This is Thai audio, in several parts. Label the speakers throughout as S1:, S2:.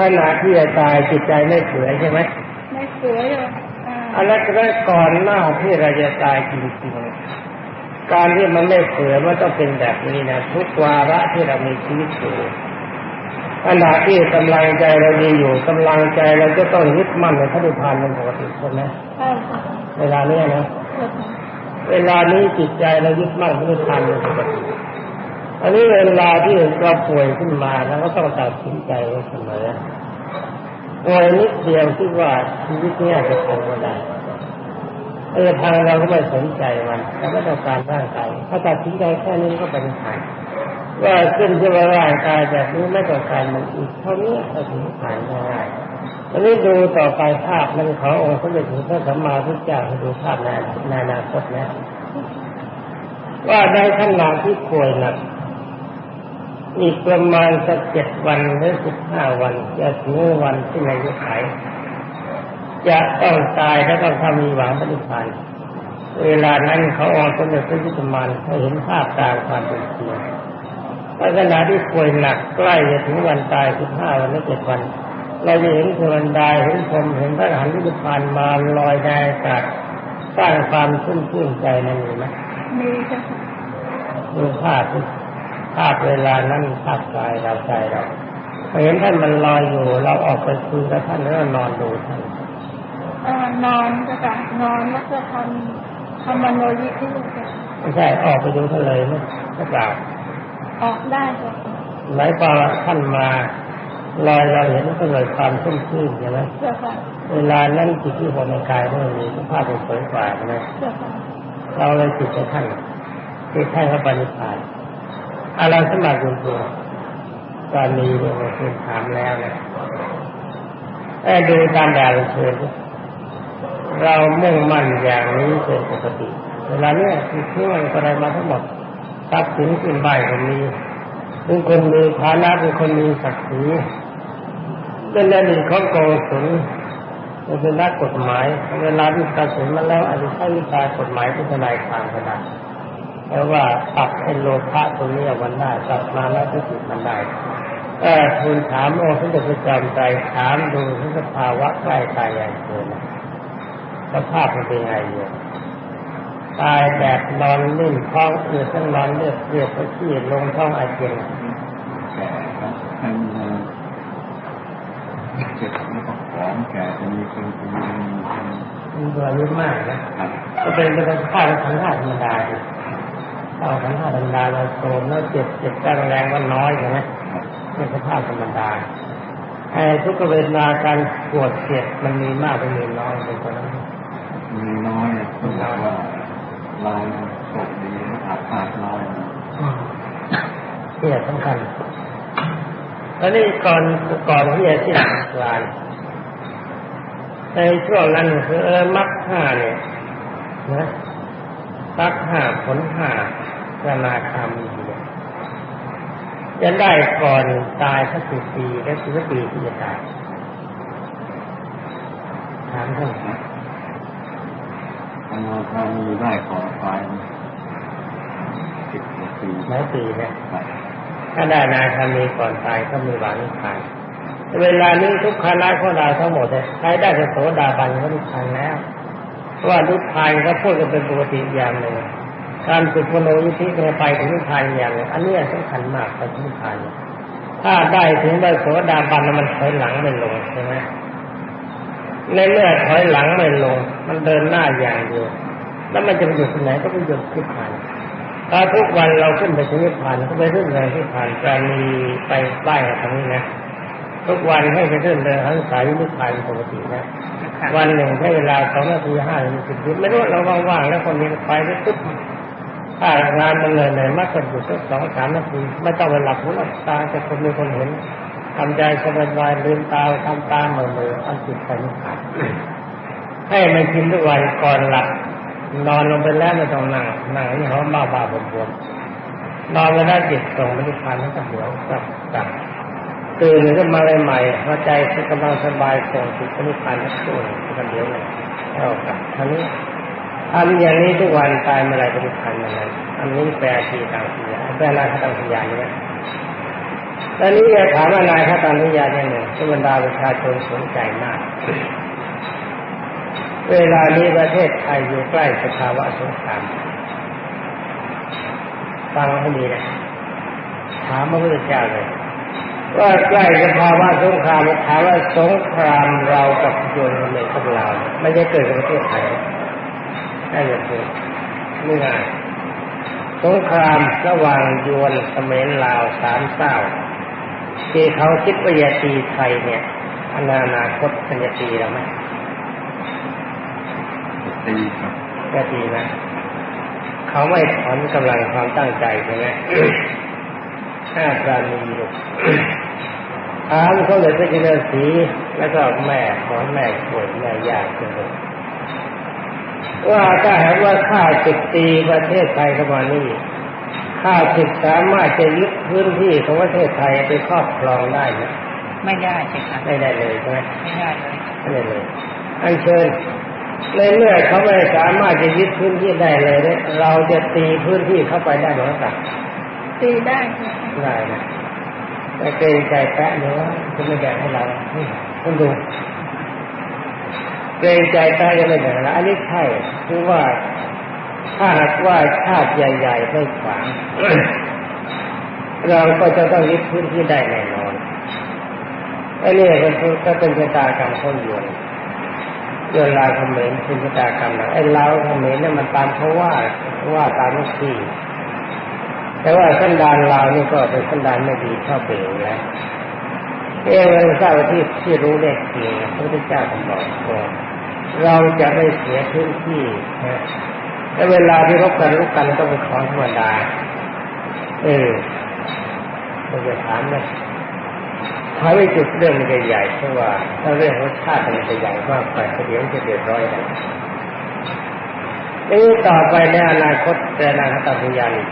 S1: ขณะที่จะตายจิตใจไม่เสือใช่ไหม
S2: ไม่สวยเลยอ่า
S1: อันนั้นก็ก่อนหน้าที่เราจะตายจริงๆการที่มันไม่เสือมันต้องเป็นแบบนี้นะทุกวาระที่เรามีชีวิตอยู่ขณะที่กำลังใจเราดีอยู่กำลังใจเราจะต้องยึดมั่นในพระนิพพานเป็นปกติใช่ไหม
S2: ใช่ค่ะ
S1: เวลาเนี้ยนะ
S2: เกิดมา
S1: เวลานี้จิตใจเรายึดมั่นพระนิพพานเป็นปกติ อันนี้เวลาที่เราป่วยขึ้นมาเราก็ต้องตัดสินใจไว้เสมอป่วยนิดเดียวที่ว่าชีวิตเนี้จะพังก็ได้เออทางเราก็ไม่สนใจมันเราไม่ต้องการร่างกายถ้าตัดสินใจแค่นี้ก็เป็นผ่านว่าขึ้นที่ว่าร่างกายแบบนี้ไม่ต้องการมันอีกเท่านี้ก็ถึงผ่านง่ายอันนี้ดูต่อไปภาพมันขององค์พระเดชพระสัมมาสัมพุทธเจ้าให้ดูภาพในในอนาคตนะว่าในขณะที่ป่วยหนัก อีกประมาณสักเจ็ดวันหรือสิบห้าวันจะถึงวันที่นายกไขจะต้องตายและต้องทำมีหวังปฏิพานเวลานั้นเขาออกสมเด็จพระยุทธมานให้เห็นภาพตามความเป็นจริงในขณะที่ป่วยหนักใกล้จะถึงวันตายสิบห้าวันหรือเจ็ดวัน เราจะเห็นเทวันดาเห็นพรหมเห็นพระอรหันต์วิพานมาลอยในอากาศสร้างความชุ่มชื่นใจในนี้ไหม
S2: มีเจ้าค่ะ
S1: ดูภาพสิ ภาพเวลานั้นภาพกายเราใจเราพอเห็นท่านมันลอยอยู่ เราออกไปคุยกับท่านแล้วก็นอนดูท่าน
S2: เอ่อนอนเจ้าค่ะนอนแล้วก็ทำทำมโนยิธิเจ้าค่ะ
S1: ไม่ใช่ออกไปดูท่านเลยนะพระเปล่า
S2: ออกได้เจ้าค่ะ
S1: หมายความว่าท่านมาลอยเราเห็นก็เกิดความชุ่มชื่นใช่ไหม
S2: เจ้าค่ะ
S1: เวลานั้นจิตที่ผมในกายไม่มีภาพเป็นสวยกว่าใช่ไหม
S2: เจ้าค่ะ
S1: เราเลยจิตไปท่านที่ท่านเขาปฏิภาณ อะไรสมัครอยู่ตัวการมีเนี่ยเราเคยถามแล้วนะไอ้ดูตามแบบเชิญเรามุ่งมั่นอย่างนี้เป็นปกติ เวลาเนี้ยคือเพื่อนอะไรมาทั้งหมดทรัพย์สินขึ้นใบก็มีเป็นคนมีฐานะเป็นคนมีศักดิ์ศรีเป็นอดีตของโกศลเป็นนักกฎหมาย เวลาที่ตัดสินมาแล้วอาจจะใช้วิชากฎหมายที่ทนายความก็ได้ เพราะว่าตัดไอ้โลภะตรงนี้มันได้าตัดมาแล้วที่สุดมันได้เออคุณถามองค์สมเด็จพระจอมไตรถามดูถึงสภาวะใกล้ตายอย่างเกินสภาพมันเป็นไงอยู่ตายแบบนอนนิ่งท้องเอือดทั้งนอนเลือดเลือดไปที่ลงท้องอาเจียน
S3: เจ็บแล้วก็หอมแก่จะมีคนคนมีคน
S1: มันอายุมากนะครับก็เป็นเป็นสภาพของธรรมดา ดิถ้าของธรรมดาเราโตมแล้วเจ็บเจ็บแรงแรงว่าน้อยใช่ไหมเป็นสภาพธรรมดาไอ้ทุกเวทนาการปวดเจ็บมันมีมากเป็นมีน้อยเป็นคนนั้น
S3: มีน้อยต้องบอกว่าเราโชคดีอาภาษน้อย
S1: เนี่ยสำคัญแล้วนี่ก่อนก่อนที่จะสิ้นกลารในช่วงนั้นคือมรรคห้าเนี่ยนะ รรคห้าผลห้าสนาคามีเนี่ยจะได้ก่อนตายสักสิบปีและสิบปีที่จะตายถามท่าน
S3: ทำงานทามีได้ขอตายสิบกว่าปี
S1: หลายปีเนี่ย
S3: ครับ
S1: ถ้าได้นาคามีก่อนตายก็มีหวังนิพพานเวลานี้ทุกคณะของเราทั้งหมดเนี่ยใครได้จะโสดาบันก็นิพพานแล้วเพราะ ว่านิพพานก็พูดกันเป็นปกติอย่างหนึ่งการฝึกมโนวิธีจะไปถึงนิพพานอย่างหนึ่งอันนี้สำคัญมากไปถึงนิพพานถ้าได้ถึงได้โสดาบันมันถอยหลังไม่ลงใช่ไหมในเมื่อถอยหลังไม่ลง มันเดินหน้าอย่างเดียวแล้วมันจะไปหยุดที่ไหนก็ไปหยุดที่ผ่านถ้าทุกวันเราขึ้นไปถึงนิพพานก็ไปขึ้นเลยที่ผ่านจะมีไปป้ายตรงนี้นะทุกวันให้ไปขึ้นเลยทั้งสายนิพพานปกตินะ วันหนึ่งใช้เวลาสองนาทีห้านาทีสิบไม่รู้เราว่างๆแล้วคนนี้ไปแล้วปุ๊บถ้างานมันเลยเลยมากกว่าอยู่สักสองสามนาทีไม่ต้องไปหลับหูหลับตาแต่คนมีคนเห็นทำใจสบายๆลืมตาทำตาเหมือนเลยอันจิตไปนิพพานให้มันกินทุกวันก่อนหลับนอนลงไปแล้วไม่ต้องนั่งนั่งนี่เขาบ้าบ้าบวมๆนอนไปได้จิตส่งมันที่พันแล้วก็หัวกลับกลับ ตื่นขึ้นมาใหม่ๆหัวใจกำลังสบายส่งจิตไปที่พันแล้วส่งกันเดียวเลยเท่ากันท่านี้ทำอย่างนี้ทุกวันตายเมื่อไรก็ที่พันเมื่อนั้นอันนี้แปลทีต่างทีแปลอะไรต่างทีอย่างนี้ตอนนี้จะถามว่านายพระตันทยาเนี่ยหนึ่งที่บรรดาประชาชนสนใจมาก เวลานี้ประเทศไทยอยู่ใกล้สภาวะสงครามฟังให้ดีนะถามพระพุทธเจ้าเลย ว่าใกล้สภาวะสงครามถามว่าสงครามเรากับโยนเขมรกับเราวไม่ใช่เกิดกับประเทศไทยได้เลยคือไม่ง่ายสงครามระหว่างยวนเขมรลาวสามเศร้าที่เขาคิดว่าจะตีไทยเนี่ยอนาคตมันจะตีเราไหม
S3: ตีครับ
S1: จะตีไหมเขาไม่ถอนกำลังความตั้งใจใช่ไหม ห้าปราณีลูกถามเขาเลยพระเจ้าสีแล้วก็แม่ขอนแม่ป่วยแม่ยากจังเลยว่าถ้าหากว่าข้าศึกตีประเทศไทยเข้ามานี่ข้าศึกสามารถจะยึดพื้นที่ของประเทศไทยไปครอบครองได้ไหม
S4: ไม่ได้ใช่ค่ะ
S1: ไม่ได้เลยใช่ไหม
S4: ไม่ได้เลย
S1: ไม่ได้เลยอันเชิญในเมื่อเขาไม่สามารถจะยึดพื้นที่ได้เลยเนี่ยเราจะตีพื้นที่เข้าไปได้หรือเปล่า
S2: ตีได้ค่ะ
S1: ได้นะแต่เกรงใจแปะเนื้อจะไม่แบ่งให้เรานี่ต้องดูเกรงใจแปะจะไม่แบ่งให้เราอันนี้ใช่คือว่าถ้าหากว่าชาติใหญ่ๆไม่ขวางเราก็จะต้องยึดพื้นที่ได้แน่นอนไอ้นี่ก็คือก็เป็นชะตากรรมคนโยนโยนลาเขมรเป็นชะตากรรมนะไอ้ลาเขมรเนี่ยมันตามเขาว่าว่าตามลูกที่ แต่ว่าสันดานลาวนี่ก็เป็นสันดานไม่ดีชอบเปลี่ยนแล้วเอเราทราบว่าที่ที่รู้เลขจริงพระพุทธเจ้าท่านบอกว่าเราจะไม่เสียพื้นที่นะแต่เวลาที่รบกันรบกันก็เป็นของธรรมดา เออเราจะถามเลยถ้าไม่จุดเรื่องมันจะใหญ่เพราะว่า ถ้าเรื่องรสชาติมันจะใหญ่มากไปเดี๋ยวจะเดือดร้อนกันนี่ต่อไปในอนาคตแต่อนาคตปัญญาอี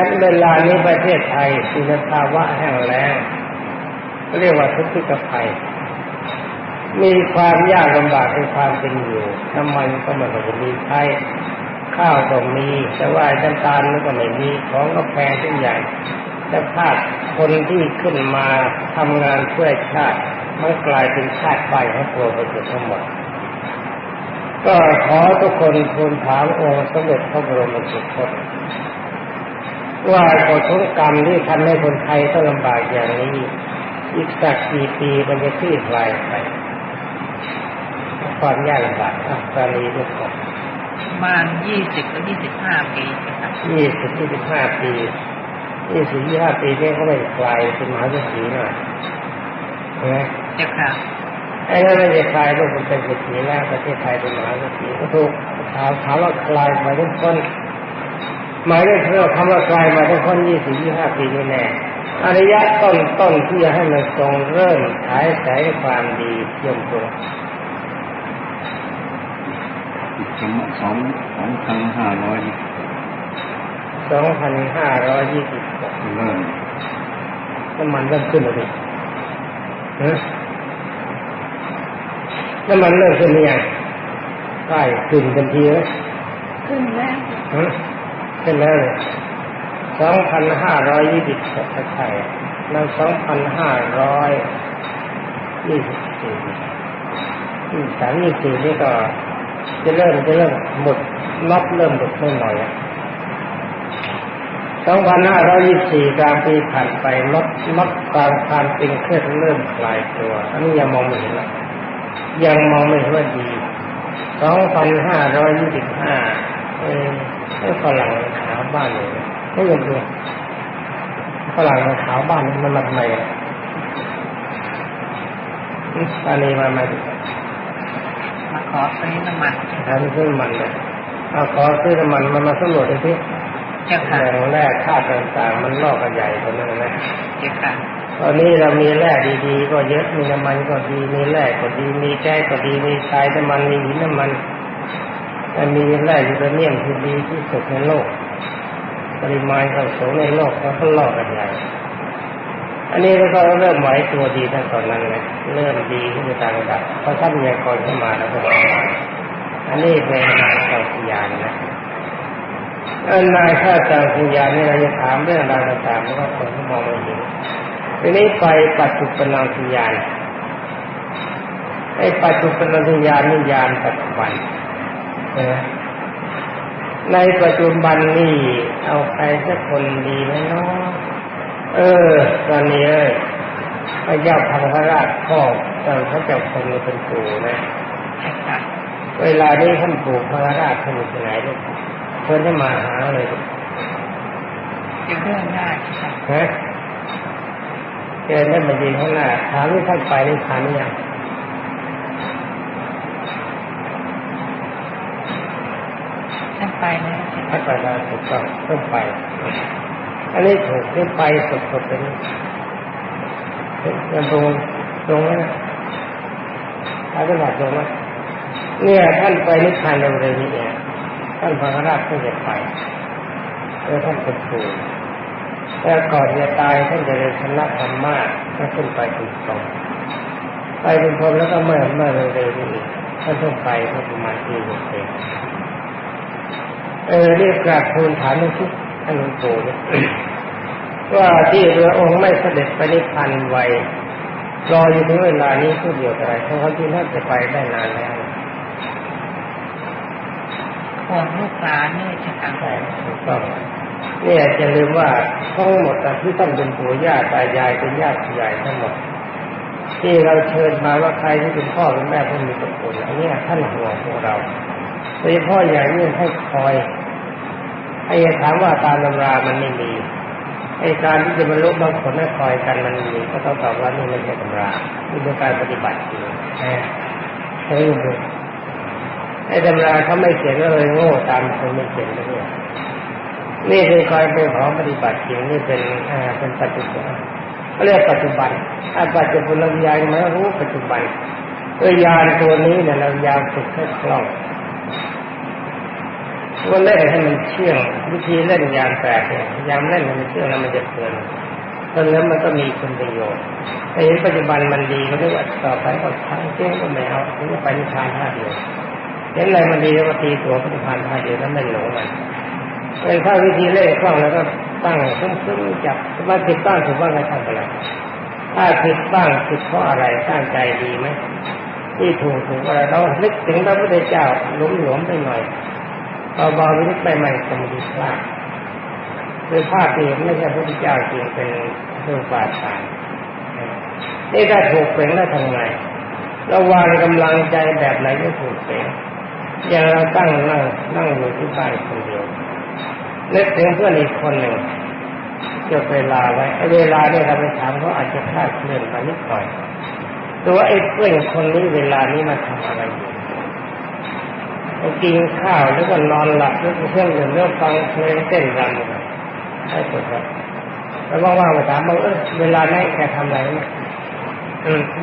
S1: กในเวลานี้ประเทศไทยมีสภาวะแห้งแล้งเรียกว่าทุกข์กภัย มีความยากลำบากในความเป็นอยู่น้ำมันก็ไมันจะมีใช้ข้าวก็มีแต่ว่าน้ำตาลก็ไม่มีของก็แพงทุกอย่างแต่ภาคคนที่ขึ้นมาทำงานเพื่อชาติมันกลายเป็นชาติไปของตัวไปเกือบทั้งหมดก็ขอทุกคนทูลถามองค์สมเด็จพระบรมสุคต ว่าผลของกรรมที่ทำให้คนไทยต้องลำบากอย่างนี้ อีกสักกี่ปีมันจะคลี่คลายไปความยากลำบากอะตอนนี้ทุกคน
S4: ประมาณยี่สิบหรือยี่สิบห้าปีใช่ค่ะ
S1: ยี่สิบยี่สิบห้าปียี่สิบยี่ห้าปีนี่เขาไม่คลายเป็นมหาเศรษฐีหน่อยใช่ไหม
S4: เจ้าค่ะ
S1: ไอ้นั่นไม่ใช่คลายลูกมันเป็นเศรษฐีแล้วประเทศไทยเป็นมหาเศรษฐีก็ถูกถามถามว่าคลายหมายถึงคน หมายถึงเพื่อคำว่าคลายมายถึงคนยี่สิบยี่ห้าปีนี่แน่อริยะต้นต้นที่จะให้มันทรงเริ่มฉายแสงความดียมตัว
S3: สองสองสองพันห้าร้อย
S1: สองพันห้าร้อยยี่สิบ
S3: เริ่ม
S1: น้ำมันเริ่มขึ้นแล้วดิฮะน้ำมันเริ่มขึ้นหรือยังใช่ขึ้นทันที
S2: นแล้ว
S1: ฮะขึ้นแล้ว เลยสองพันห้าร้อยยี่สิบหกใช่แล้วสองพันห้าร้อยยี่สิบสี่สามยี่สี่นี่ก็จะเริ่มจะเริ่มหมดล็อกเริ่มหมดไม่หน่อยอะสองพันห้าร้อยยี่สิบสี่กลางปีผ่านไปลดลดความความตึงเครียดเริ่มคลายตัว อันนี้ยังมองไม่เห็นละยังมองไม่เห็นว่าดีสองพันห้าร้อยยี่สิบห้าเออ ให้ฝรั่งขาวบ้านเลยไม่ยังดูฝรั่งขาวบ้านมันมาทำไมอะอืมตอนนี้มามาดิ
S4: มาขอซื้อน้ำมัน
S1: ทำซื้อน้ำมันเลยเอาขอซื้อน้ำมันมามาสำรวจดูสิ
S4: เจ้าค่ะ
S1: แหล่งแร่ธาตุต่างๆ มันลอกกันใหญ่กว่านั้นนะ
S4: เจ้าค่ะ
S1: ตอนนี้เรามีแร่ดีๆ ก็เยอะ มีน้ำมันก็ดี มีแร่ก็ดี มีแก๊สก็ดี มีทรายน้ำมัน มีหินน้ำมัน แต่มีแร่ยูเรเนียมที่ดีที่สุดในโลก ปริมาณก็สูงในโลกแล้วก็ลอกกันใหญ่อันนี้เราก็เริ่มไหวตัวดีตั้งตอนนั้นเลยเริ่มดีขึ้นไปตามระดับพอทรัพยากรเข้ามาแล้วก็อันนี้เป็นงานเก่าพยานนะอันนายข้าจางคุยานี่เราจะถามเรื่องราวต่างๆแล้วก็คนที่มองไม่เห็นทีนี้ไปปัจจุบันนคุยานไอ้ปัจจุบันนคุยานนี่ยานปัจจุบัน ใช่ไหมในปัจจุบันนี่เอาใครสักคนดีไหมเนาะเออ ตอนนี้เอ้ยพระเจ้าพังพระราชพ่อตอนพระเจ้าคงเป็นปู่นะ
S4: ใช่ค่ะ
S1: เวลานี้ท่านปู่พระราชท่านอยู่ที่ไหนลูกเชิญท่านมาหาเลยลูก
S4: อยู่เรื่องได้ค่ะ
S1: ฮะเชิญท่านมายืนข้างหน้าถามที่ท่านไปนี่ถามหรือยัง
S4: ท่าน ไปแล้วใหม
S1: ท่าไปแล้ถูกต้องต้องไป อันนี้ถูกที่ไปสดๆเลยนี่ยังตรงตรงนะถ้าขนาดตรงไหมเนี่ยท่านไปนิพพานเร็วๆนี้เองท่านพระราชท่านจะไปแล้วท่านเป็นปู่แล้วก่อนจะตายท่านจะเรียนคณะธรรมะท่านขึ้นไปถึงสองไปเป็นพรมแล้วก็เมื่อเมื่อเร็วๆนี้เองท่านต้องไปเมื่อประมาณปีหนึ่งเอง เออเรียกกราบทูลถามหลวงพ่อท่านหลวงปู่เนี่ยว่าที่เรือองค์ไม่เสด็จไปนิพพานไวรออยู่ถึงเวลานี้ผู้เดียวอะไรเพราะเขาที่น่าจะไปได้นานแล้ว
S4: ห่วงลูกหลานนี่ใช่ค่ะ
S1: ใช่ถูกต้องเนี่ยจะลืมว่าทั้งหมดอะที่ท่านเป็นปู่ย่าตายายเป็นญาติผู้ใหญ่ทั้งหมดที่เราเชิญมาว่าใครที่เป็นพ่อเป็นแม่ผู้มีตระกูลอันเนี้ยท่านห่วงพวกเรา โดยเฉพาะอย่างนี้ให้คอยให้ถามว่าตามตำรามันไม่มีไอการที่จะบรรลุบางผลให้คอยกันมันมีก็ต้องตอบว่านี่ไม่ใช่ตำรานี่เป็นการปฏิบัติจริงใช่ไหมไอ้ตำราเขาไม่เขียนก็เลยโง่ตามคนไม่เขียนก็ด้วยนี่คือการเป็นของปฏิบัติจริงนี่เป็นอ่าเป็นปัจจุบันเขาเรียกปัจจุบันถ้าปัจจุบันเรายายมารู้ปัจจุบันตัวยานตัวนี้เนี่ยเรายาวฝึกให้คล่อง ว่าเล่นให้มันเชื่องวิธีเล่นยานแปลกเนี่ยยามเล่นมันเชื่องแล้วมันจะเพลินเพลินแล้วมันก็มีคุณประโยชน์แต่เห็นปัจจุบันมันดีก็เรียกว่าต่อไปก็ทางเจ๊งก็ไม่เอาถึงจะไปนิพพานท่าเดียวเห็นอะไรมันดีแล้วก็ตีตัวปฏิพันธ์พาเดียวแล้วไม่หลงมันเป็นข้าวิธีเล่นคล่องแล้วก็ตั้งซึ้งจับว่าผิดบ้างถูกบ้างก็ทำอะไรถ้าผิดบ้างผิดเพราะอะไรตั้งใจดีไหมที่ถูกถูกอะไรเรานึกถึงพระพุทธเจ้าหลวมหลวมไปหน่อย เบาๆนิดไปใหม่สมดีพลาดคือภาพที่เห็นไม่ใช่พระพุทธเจ้าจริงเป็นเรื่องปาทานนี่ถ้าถูกเป็นแล้วทำไงระวางกำลังใจแบบไหนก็ถูกเสียอย่างเราตั้งนั่งนั่งอยู่ที่บ้านคนเดียวนึกถึงเพื่อนอีกคนหนึ่งจดเวลาไว้เวลาเนี่ยเราไปถามเขาอาจจะคลาดเคลื่อนไปนิดหน่อยตัวไอ้เพื่อนคนนี้เวลานี้มาทำอะไรอยู่ กินข้าวแล้วก็นอนหลับแล้วก็เครื่องดื่มแล้วฟังเพลงเต้นรำให้สุดครับแล้วว่างๆมาถามว่าเออเวลาไหนแกทำอะไรเนี่ย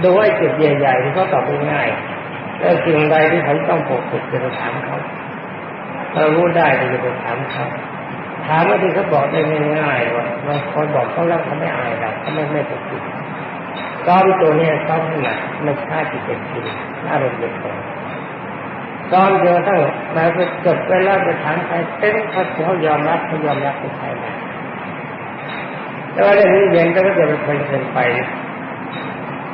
S1: ดูไอ้จุดใหญ่ๆที่เขาตอบง่ายแล้วสิ่งใดที่เขาต้องปกปิดจะไปถามเขาเรารู้ได้ก็จะไปถามเขาถามว่าที่เขาบอกได้ง่ายๆว่าบางคนบอกเขาแล้วเขาไม่อายเราเขาไม่ไม่ปกปิดซ้อมตัวเนี้ยซ้อมขนาดไม่ฆ่าจิตเป็นจริงอารมณ์เด็กคนซ้อ มจนกระทั่งมาไปจบไปแล้วไปถามใครเต้นเขาเขายอมรับเขายอมรับไปใช่ไหมแต่ว่าเรื่องนี้เย็นก็จะไปเป็นเกินไป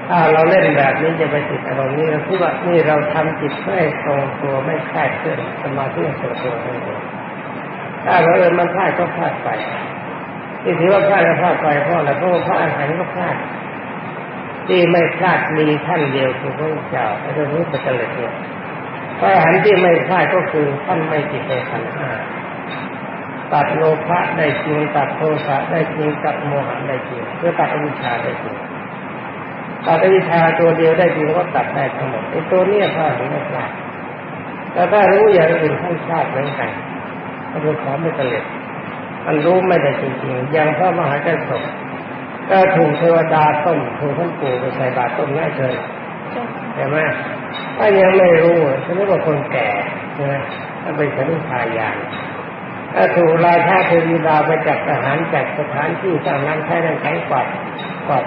S1: ถ้าเราเล่นแบบนี้จะไปติดอารมณ์นี้เราคิดว่านี่เราทำจิตไม่ทรงตัวไม่คลาดเคลื่อนสมาธิทรงตัวทั้งถ้าเราเออมันพลาดก็พลาดไปที่ถือว่าพลาดก็พลาดไปเพราะอะไรเพราะว่าพระอาหารก็พลาดที่ไม่พลาดมีท่านเดียวคือพระเจ้าไอ้เรื่องนี้เป็นเจริญเนี่ย พระอาหารที่ไม่พลาดก็คือท่านไม่ติดในขันธ์ห้าตัดโลภะได้จริงตัดโทสะได้จริงตัดโมหะได้จริงเพื่อตัดอวิชชาได้จริงตัดวิชาตัวเดียวได้จริงก็ตัดได้ทั้งหมดไอ้ตัวเนี้ยพลาดหรือไม่พลาดแต่ถ้ารู้อย่างอื่นท่านพลาดเหมือนกันมันเป็นของไม่เกล็ดมันรู้ไม่ได้จริงๆอย่างพระมหาเจ้าสมก็ถูกเทวดาต้มถูกท่านปู่ไปใส่บาตรต้มง่ายเลยใช่ไหม ถ้ายังไม่รู้ฉันรียกว่าคนแก่ใช่ไหมถ้าเป็นสนิทายานถ้าถูกราชาเทวีดาไปจับทหารจัดสถานที่สร้างนั้นใช้ในแข็งกวัดกวัด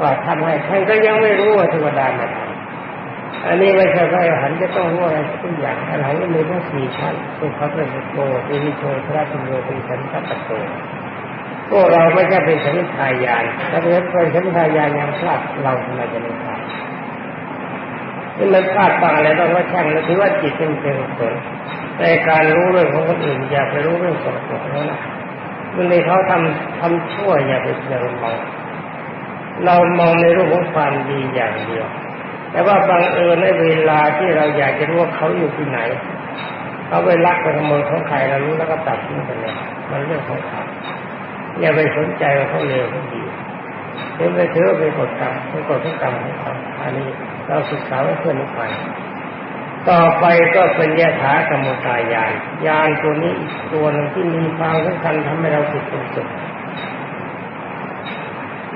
S1: ก็ทำให้ท่านก็ยังไม่รู้ว่าเทวดามาทำอันนี้ไม่ใช่พระอรหันจะต้องรู้อะไรทุกอย่างอรหันต์ก็มีทั้งสี่ชั้นสุขเป็นโตติวิโชพระธรรมโยเป็นสันตปโตพวกเราไม่ใช่เป็นสันนิทายานถ้าเป็นสันนิทายานยังพลาดเราทำไมจะไม่พลาด ที่มันพลาดบางอะไรต้องว่าช่างแล้วถือว่าจิตเป็นเป็นกุศลในการรู้เรื่องของคนอื่นอย่าไปรู้เรื่องสกปรกแล้วนะมันในเขาทำทำชั่วอย่าไปเจอมองเรามองในรูปของความดีอย่างเดียว แต่ว่าบางเอิญในเวลาที่เราอยากจะรู้ว่าเขาอยู่ที่ไหนเขาไปลักไปขโมยของใครเรารู้แล้วก็ตัดทิ้งไปเลยมันเรื่องของเขาอย่าไปสนใจว่าเขาเลวเขาดีเห็นไปถือว่าเป็นกฎกรรมเป็นกฎของกรรมของเขาอันนี้ เราศึกษาไว้เพื่อนิพพานต่อไปก็เป็นยถากรรมตายานยานตัวนี้อีกตัวหนึ่งที่มีความสำคัญทำให้เราติดเป็นสุข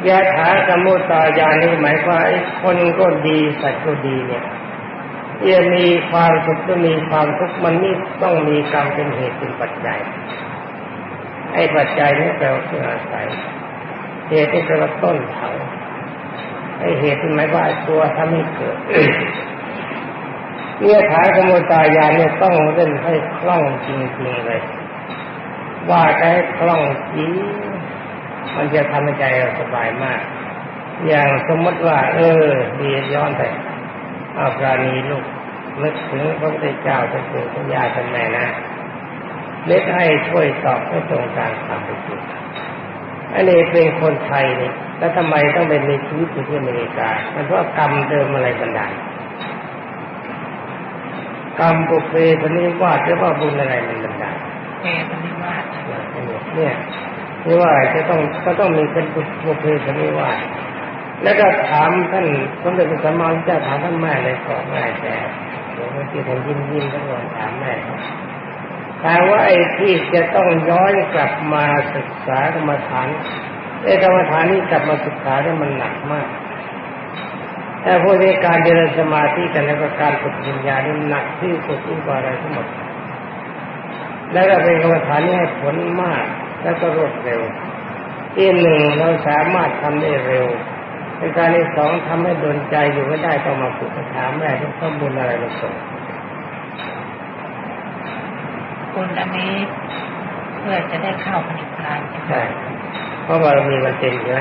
S1: ยะถากรรมตายานี่หมายความคนก็ดีสัตว์ก็ดีเนี่ยจะมีความสุขก็มีความทุกข์มันนี่ต้องมีกรรมเป็นเหตุเป็นปัจจัยไอ้ปัจจัยนี่แปลว่าเครื่องอาศัยเหตุที่แปลว่าต้นเถา ไอ้เหตุที่หมายว่าตัวทำให้เกิดเนี่ยถากรรมุตายาเนี่ยต้องเล่นให้คล่องจริงๆเลย ว่าจะให้คล่องจริงมันจะทำให้ใจเราสบายมาก อย่างสมมติว่า เออดีย้อนไปอาปราณีลูกนึกถึงพระพุทธเจ้าเป็นปู่เป็นย่าเป็นแม่นะเล็กให้ช่วยตอบให้ตรงการทำไปจริง อันนี้เป็นคนไทยนี่แล้วทำไมต้องเป็นมีชีวิตอยู่ที่อเมริกามันเพราะกรรมเดิมอะไรบันดาลกรรมปุเพปนิวาสหรือว่าบุญอะไรมันบันดาล
S4: เทปนิวาส
S1: เนี่ยนี่ว่าจะต้องก็ต้องมีเป็นบุพเพสนิวาสแล้วก็ถามท่านสมเด็จพระสัมมาสัมพุทธเจ้าถามท่านแม่เลยก่อนแม่แต่เดี๋ยวเมื่อกี้ท่านยิ้มยิ้มทั้งวันถามแม่ ถามว่าไอ้ที่จะต้องย้อนกลับมาศึกษากรรมฐานไอ้กรรมฐานนี้กลับมาศึกษาเนี่ยมันหนักมาก แต่พวกนี้การเจริญสมาธิกันแล้วก็การฝึกปัญญานี่หนักที่สุดยิ่กว่าอะไรทั้งหมด แล้วก็เป็นกรรมฐานที่ให้ผลมากแล้วก็รวดเร็วที่หนึ่งเราสามารถทำได้เร็วในการที่สองทำให้โดนใจอยู่ไม่ได้ต้องมาฝึกถามแม่ที่ข้อมูลอะไรมาส่ง
S4: คุณอันนี้เพื่อจะได้เข้าพนิพพานใช่ไหม
S1: ใช่เพราะว่าเรามีมันเต็มใช่ไหม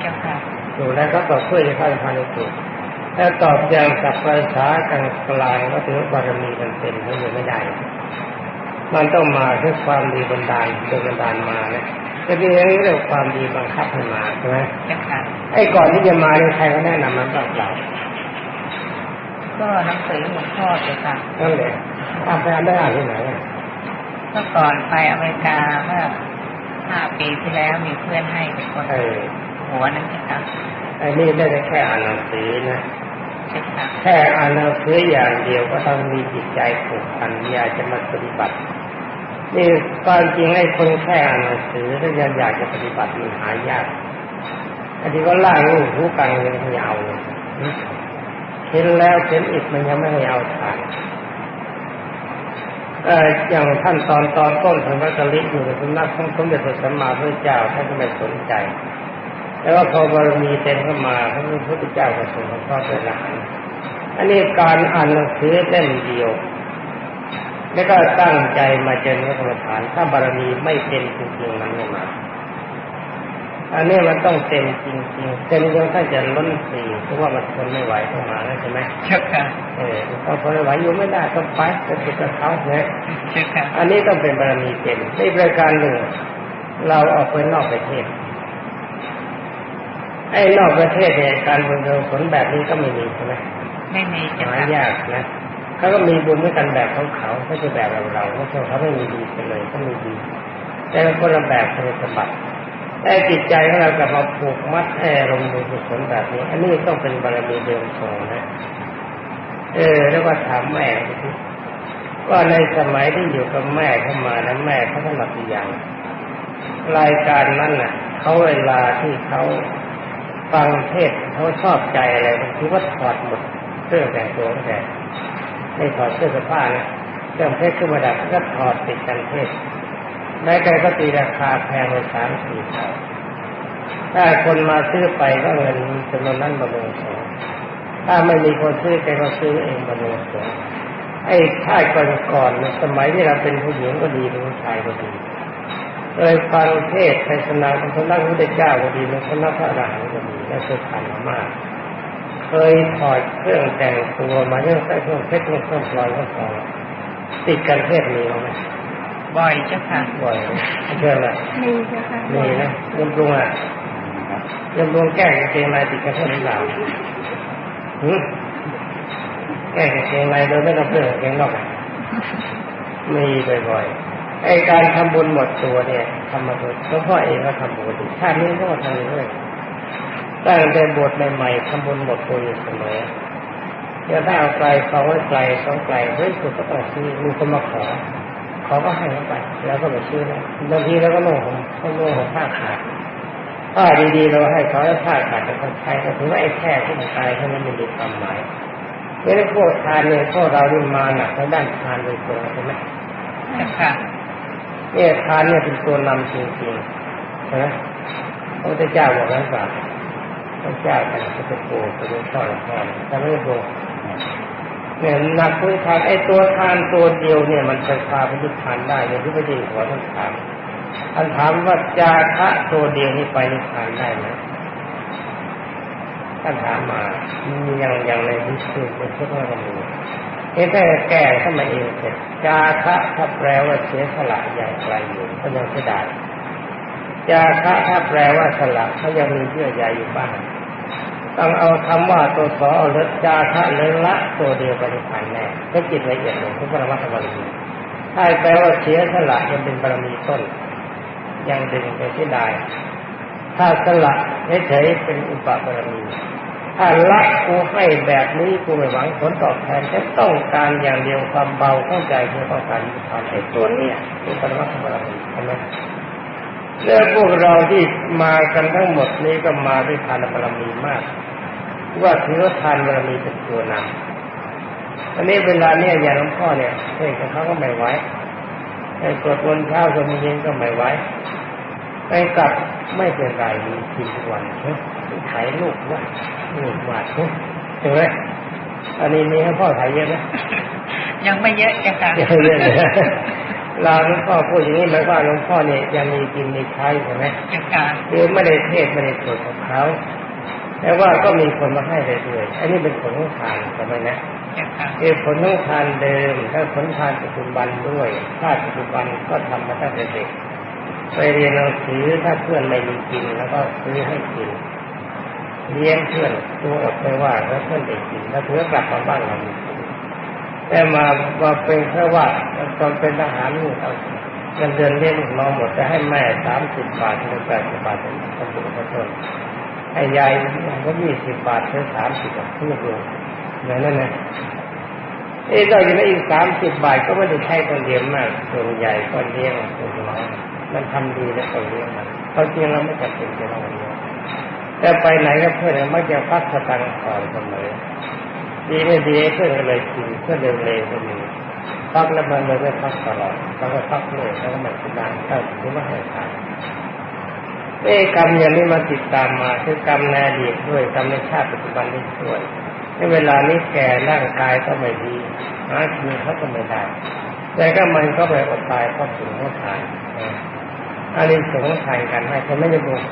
S4: เจ้าค่ะ
S1: ถูกแล้วก็ตอบเพื่อจะเข้าพานถูกถ้าตอบอย่างสับภาษากลางกลางๆก็ถือว่าบารมีมันเต็มเขาอยู่ไม่ได้ มันต้องมาด้วยความดีบันดาลโดยบันดาลมานะจะเป็นอย่างนี้เรียกว่าความดีบังคับให้มาใช่ไหม
S4: เจ้าค่ะ
S1: ไอ้ก่อนที่จะมาเนี่ยใครเขาแนะนำมันบ้างเรา
S4: ก็หนังสือหลวงพ่อเจ้าค่ะ
S1: นั่นแหละอ่านไปอ่านได้อ่านที่ไหนอะ
S4: เมื่อก่อนไปอเมริกาเมื่อห้าปีที่แล้วมีเพื่อนให้เป็นคน
S1: เออ
S4: หัวนั่นเจ้าค่ะ
S1: ไอ้นี่ได้แต่แค่อ่านหนังสือนะ
S4: เจ้าค่ะ
S1: แค่อ่านหนังสืออย่างเดียวก็ต้องมีจิตใจผูกพันอยากจะมาปฏิบัตินี่ความจริงไอ้คนแค่อ่านหนังสือถ้ายังอยากจะปฏิบัติมันหายากอันที่ก็ล่างูหูกังยังไม่เอาเลยเห็นแล้วเห็นอีกมันยังไม่ให้เอาทานเอย่างท่านตอนตอนต้นของพระกลิอยู่ในสำนักของสมเด็จพระสัมมาสัมพุทธเจ้าท่านก็ไม่สนใจ แต่ว่าพอบารมีเต็มเข้ามาพระพุทธเจ้าก็ทรงพระเป็นหลานอันนี้การอ่านหนังสือเล่มเดียว แล้วก็ตั้งใจมาเจริญพระกรรมฐานถ้าบารมีไม่เต็มจริงๆมันไม่มา อันนี้มันต้องเต็มจริงๆเต็มจนถ้าจะล้นสี่เพราะว่ามันทนไม่ไหวเข้ามาแล้วใช่ไหม
S4: เจ้าค่ะ
S1: เออต้องทนไม่ไหวอยู่ไม่ได้ต้องไปไปฝึกกับเขาเนี่ย
S4: เจ้าค่ะ
S1: อันนี้ต้องเป็นบารมีเต็มในประการหนึ่ง เราออกไปนอกประเทศไอ้นอกประเทศเนี่ยการบุญผลแบบนี้ก็ไม่มีใช่ไหม
S4: ไม่มีเจ้า
S1: หา
S4: ค่ะ
S1: ยากนะเขาก็มีบุญเหมือนกันแบบของเขาไม่ใช่แบบเราเราไม่ใช่เขาไม่มีดีกันเลยก็มีดีแต่คนละแบบคนละฉบับ แต่จิตใจของเรากลับมาผูกมัดแอรมณ์บุญผลแบบนี้ อันนี้ต้องเป็นบารมีเดิมทรงนะ เออ แล้วก็ถามแม่ว่าในสมัยที่อยู่กับแม่เข้ามานะแม่เขาถนัดอย่างรายการนั้นน่ะเขาเวลาที่เขาฟังเทศเขาชอบใจอะไรบางทีว่าถอดหมดเครื่องแต่งตัวแต่ไม่ถอดเสื้อผ้านะเครื่องเพชรเครื่องประดับก็ถอดติดกันเทศ แล้วแกก็ตีราคาแพงไปสามสี่เท่าถ้าคนมาซื้อไปก็เงินจำนวนนั้นมาลงสองถ้าไม่มีคนซื้อแกก็ซื้อเองบำริโภคไอ้ท่ายก่อนๆเนี่ยสมัยที่เราเป็นผู้หญิงก็ดีเป็นผู้ชายก็ดีเคยฟังเทศไสนาของพระนักพุทธเจ้าก็ดีในพระนักพระอรหันต์ก็ดีและเคยผ่านมามาก เคยถอดเครื่องแต่งตัวมาเรื่องใส่เครื่องเพชรเครื่องพลอยเครื่องทองติดกันเทศมีไหม
S4: บ่อยเจ้าค่ะ
S1: บ่อยเชื่อไหม
S2: มีเจ้าค่ะ
S1: มีนะยมรุงอะยมรุงแก้กางเกงในติดกันเทศหรือเปล่าหืมแก้กางเกงในโดยไม่ต้องเพื่อกางเกงนอกอะมีบ่อยๆไอการทำบุญหมดตัวเนี่ยทำมาโดยหลวงพ่อเองก็ทำปกติชาตินี้ก็ทำเลยตั้งแต่บวชใหม่ๆทำบุญหมดตัวอยู่เสมอเดี๋ยวถ้าเอาไกลเขาไว้ไกลสองไกลเฮ้ยสุดก็ต้องซื้อมีคนมาขอ เขาก็ให้เขาไป แล้วก็ไปซื้อนะบางทีเราก็โน่ของเขาโน่ของผ้าขาดผ้าดีๆเราให้เขาแล้วผ้าขาดแต่คนใช้ก็ถือว่าไอ้แค่ที่มันตายเท่านั้นมันมีความหมายเพราะฉะนั้นพวกทานเนี่ยพวกเราที่มาหนักทางด้านทานโดยตรงใช่ไหม
S4: เจ้าค่ะ
S1: เนี่ยทานเนี่ยเป็นตัวนำจริงๆใช่ไหมพระพุทธเจ้าบอกนั้นว่าพระเจ้าแต่พระพุทธโกเป็นพ่อหลวงพ่อแต่ไม่ได้บอก เนี่ยหนักพื้นทานไอ้ตัวทานตัวเดียวเนี่ย มันจะพาไปนิพพานได้อย่างที่พระเจ้าขอท่านถามท่านถามว่าจาคะตัวเดียวนี่ไปนิพพานได้ไหมท่านถามมามีอย่างอย่างในที่สุดเป็นพุทธธรรมเห็นแต่แก่เข้ามาเองเสร็จจาคะถ้าแปลว่าเสียสละอย่างไกลอยู่ก็ยังเสียดายจาคะถ้าแปลว่าสละเขายังมีเยื่อใยอยู่บ้าง ต้องเอาคำว่าตัวสอเอาเลิศจาคะเลิศละตัวเดียวไปในผ่านแน่ถ้าจิตละเอียดลงทุกปรมัตถบารมีถ้าแปลว่าเสียสละยังเป็นบารมีต้น ยังดึงไปเสียดายถ้าสละเฉยๆเป็นอุปบารมี ถ้าละกูให้แบบนี้กูไม่หวังผลตอบแทนแค่ต้องการอย่างเดียวความเบาเข้าใจคือต้องการความไอ้ตัวเนี้ยเป็นปรมัตถบารมีใช่ไหม แล้วพวกเราที่มากันทั้งหมดนี้ก็มาด้วยทานบารมีมาก ว่าถือว่าทานบารมีเป็นตัวนำอันนี้เวลาเนี่ยอย่างหลวงพ่อเนี่ยเพ่งกับเขาก็ไม่ไหวไอ้กดวันเช้าก็มีเย็นก็ไม่ไหวไอ้กลับไม่เป็นไรมีกินทุกวันเฮ้ยถ่ายลูกว่าลูกวาดเฮ้ยใช่ไหมอันนี้มีให้พ่อถ่ายเยอะไหม
S4: ยังไม่เยอะเจ้าค่ะ
S1: เยอะเลยนะ เราหลวงพ่อพูดอย่างนี้หมายความว่าหลวงพ่อเนี่ยยังมีกินมีใช้ใช่ไหม
S4: เจ้าค่ะ
S1: คือไม่ได้เทศไม่ได้สวดของเขาแต่ว่าก็มีคนมาให้เรื่อยๆอันนี้เป็นผลของทานใช่ไหมนะ
S4: เจ้าค่ะ
S1: คือผลของทานเดิมและผลทานปัจจุบันด้วยชาติปัจจุบันก็ทำมาตั้งแต่เด็กไปเรียนหนังสือถ้าเพื่อนไม่มีกินแล้วก็ซื้อให้กินเลี้ยงเพื่อนตัวอดไม่ว่าแล้วเพื่อนได้กินแล้วเพื่อกลับมาบ้านเรามีกิน แต่มาว่าเป็นแค่ว่าตอนเป็นทหารนี่เอาเงินเดือนเลี้ยงน้องหมดจะให้แม่สามสิบบาทหรือแปดสิบบาทเป็นคนดูคนต้นให้ยายก็ยี่สิบบาทหรือสามสิบกับเพื่อนดูอย่างนั้นนะเอ้เราจะได้อีกสามสิบบาทก็ไม่ได้ใช้คนเดียวมากส่วนใหญ่ก็เลี้ยงส่วนน้อยมันทำดีแล้วก็เลี้ยงมันเขาจริงเราไม่จำเป็นจะต้องเลี้ยงแต่ไปไหนก็เพื่อนไม่จะพักสตังค์ก่อนเสมอ ดีไม่ดีเพื่อนก็เลยกินเพื่อนเร็วๆก็มีพักแล้วมันเลยไม่พักตลอดเขาก็พักเลยแล้วก็ไม่สบายถ้าถือว่าให้ทานเอ้กรรมอย่างนี้มาติดตามมาคือกรรมในอดีตด้วยกรรมในชาติปัจจุบันนี้ช่วยในเวลานี้แก่ร่างกายก็ไม่ดีหากินเขาก็ไม่ได้แต่ก็มันก็ไปอดตายเพราะถึงเขาทานอันนี้สงทานกันให้เขาไม่ได้บุก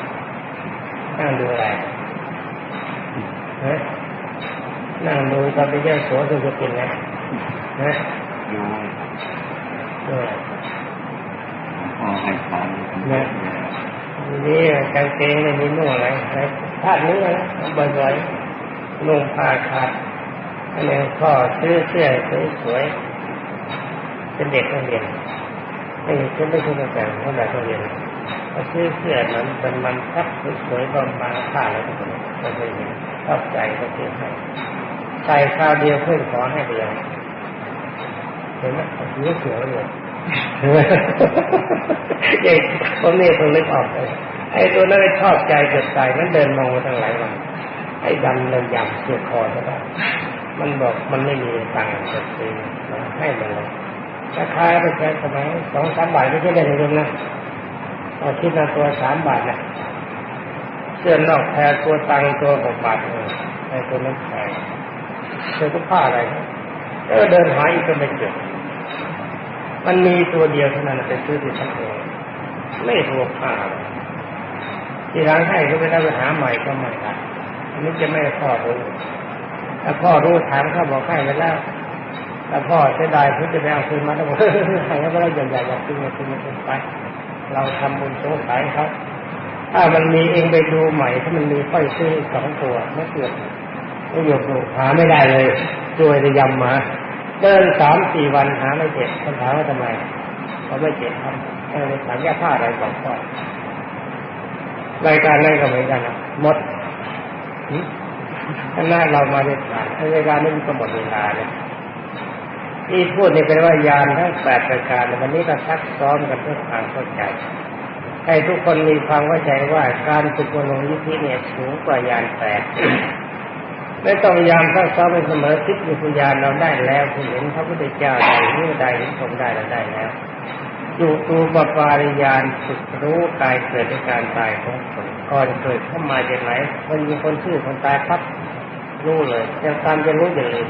S1: นั่งดูอะไรฮะ นั่งดูตอนไปเยี่ยมโสจะจะกินไงฮะ
S3: ดู
S1: เออ
S3: พอให้ทาน
S1: นี่กางเกงไม่มีนุ่งอะไรพาดนี้นะบ่อยๆนุ่งผ้าขาดอันนี้พ่อซื้อเสื้อสวยๆเป็นเด็กนักเรียนไม่ใช่ไม่ใช่ตั้งแต่เท่าไหร่นักเรียนเขาซื้อเสื้อมันเป็นมันทับสวยๆบางๆผ้าอะไรก็ไม่ก็ไม่เห็นชอบใจก็ซื้อให้ ใส่คราวเดียวเพื่อนขอให้เดียวเห็นไหมสีเขียวเลยใหญ่ผมเนี่ยผมนึกออกเลยไอ้ตัวนั้นชอบใจเกิดใจนั้นเดินมองมาตั้งหลายวันไอ้ดำเลยยำเสียคอใช่ไหมมันบอกมันไม่มีตังค์จะซื้อนะให้มันเลยราคาไปแค่ประมาณสองสามบาทไม่ใช่ได้เลยนะเอาคิดมาตัวสามบาทนะเสื้อนอกแพรตัวตังตัวหกบาทเองในตัวนั้นแพง เธอก็ผ้าอะไรนะเออเดินหาอีกก็ไม่เจอมันมีตัวเดียวเท่านั้นเป็นซื้อที่ชั้นเองไม่ถูกผ้าเลยที่ร้านให้ก็ไปได้ไปหาใหม่ก็ไม่ได้อันนี้จะไม่ให้พ่อรู้ถ้าพ่อรู้ถามเขาบอกให้ไปแล้วแต่พ่อเสียดายเพื่อจะไปเอาคืนมาแล้วบอกให้แล้วก็เราอย่าอย่าอย่าคืนอย่าคืนอย่าคืนไป เราทำบุญสงสารเขาถ้ามันมีเองไปดูใหม่ถ้ามันมีค่อยซื้อสองตัวไม่เกิด ไม่หยกหนูหาไม่ได้เลยตัวยจะยำมา เดินสามสี่วันหาไม่เจ็บคำถามว่าทำไมเขาไม่เจ็บครับเออถามแก้ผ้าอะไรบอกพ่อรายการนั่นก็เหมือนกันนะหมดข้างหน้าเรามาได้ผ่านรายการนี้มันก็หมดเวลาเลยที่พูดนี่เป็นว่ายานทั้งแปดประการวันนี้ก็ซักซ้อมกันเพื่อความเข้าใจให้ทุกคนมีความเข้าใจว่าการฝึกมโนยิทธิเนี่ยสูงกว่ายานแปด ไม่ต้องยามซักซ้อมไปเสมอทิพย์มีพยาเราได้แล้วคุณเห็นพระพุทธเจ้าได้เมื่อใดเห็นผมได้เราได้แล้วอยู่ตูปปาริยานฝึกรู้กายเกิดในการตายของคนก่อนเกิดเข้ามาจากไหนมันมีคนชื่อคนตายพับรู้เลยจะตามจะรู้อย่างเลย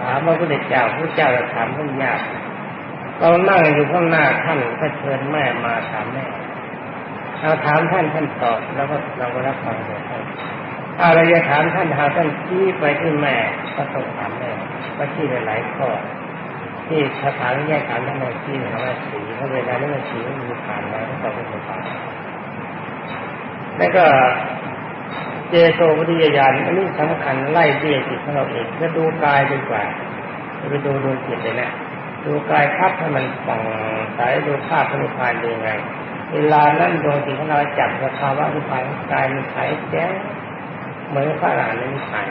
S1: ถามพระพุทธเจ้าพระเจ้าจะถามท่านยากเรานั่งอยู่ข้างหน้าท่านก็เชิญแม่มาถามแม่เราถามท่านท่านตอบแล้วก็เราก็รับฟังจากท่าน ถ้าเราจะถามท่านหาท่านชี้ไปที่แม่ก็ต้องถามแม่ก็ชี้ไปหลายข้อที่สถานแยกถามท่านมาชี้หาว่าสีเพราะเวลานี้มันสีมันมีผ่านแล้วก็ต้องไปผ่านแล้วก็เจโตวิทยายานอันนี้สำคัญไล่เบี้ยจิตของเราเองจะดูกายดีกว่าไปดูดวงจิตเลยนะดูกายพับให้มันส่องสายดูภาพพระนิพานดีไงเวลานั้นดวงจิตของเราจับสภาวะนิพพานกายมันใสแจ้ง เหมือนพระอรหันต์นิพพาน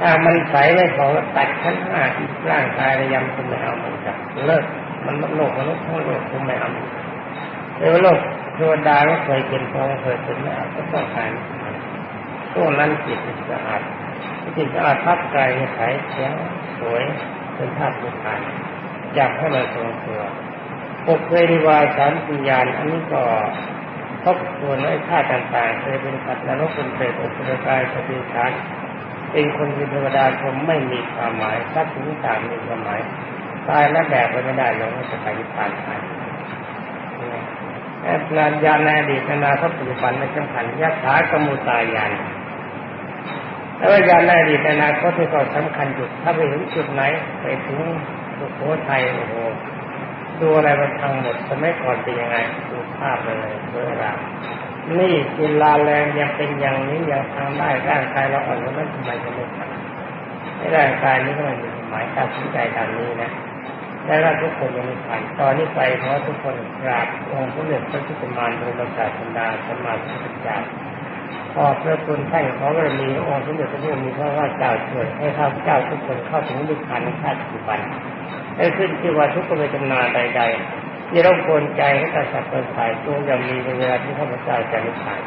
S1: ถ้ามันใสไม่พอก็ตัดขั้นห้าอีกร่างกายระยำคุณไม่เอาเหมือนกันเลิกมันโลกมนุษย์ทั้งโลกคุณไม่เอาเออโลกเทวดาไม่เคยเป็นพองเคยเป็นไม่ก็ต้องการช่วงนั้นจิตสะอาดจิตสะอาดพับกายใสแจ้งสวยเป็นภาพนิพพานอยากให้มันทรงตัวปกเคยดีวาสารปัญญาอันนี้ก็ ทบทวนไอ้ค่าต่างๆเคยเป็นสัตว์นรกเป็นเปรตอุปกายสติฐานเป็นคนเป็นเทวดาผมไม่มีความหมายทรัพย์สินต่างมีความหมายตายแล้วแบกไปไม่ได้ลงจะไปนิพพานไปงานยานในอดีตนานาปัจจุบันไม่สำคัญยัตถากมุตายานแล้วยานในอดีตนาคตที่ก็สำคัญจุดถ้าไปถึงจุดไหนไปถึงสุโขทัยโอ้โห ดูอะไรมันทั้งหมดสมัยก่อนเป็นยังไงดูภาพเลยสวยงามนี่กินลาแรงยังเป็นอย่างนี้ยังทำได้ร่างกายเราอ่อนแล้วทำไมจะไม่ทำให้ร่างกายนี้ก็ไม่มีหมายตัดสินใจตามนี้นะและเราทุกคนยังมีผ่านตอนนี้ไปเพราะทุกคนกราบองค์พระเดชพระพุทธมารบรมศาสดาสมมาสมพุทธเจ้าขอบพระคุณท่านขอบารมีองค์สมเด็จพระพุทธมีพระว่าเจ้าช่วยให้ข้าพเจ้าทุกคนเข้าถึงนิพพานในชาติปัจจุบัน ได้ขึ้นที่ว่าทุกขเวทนาใดๆที่รบกวรใจให้กระสับกระสายตัวอย่างมีเวลาที่ข้าพเจ้าจะนิพพาน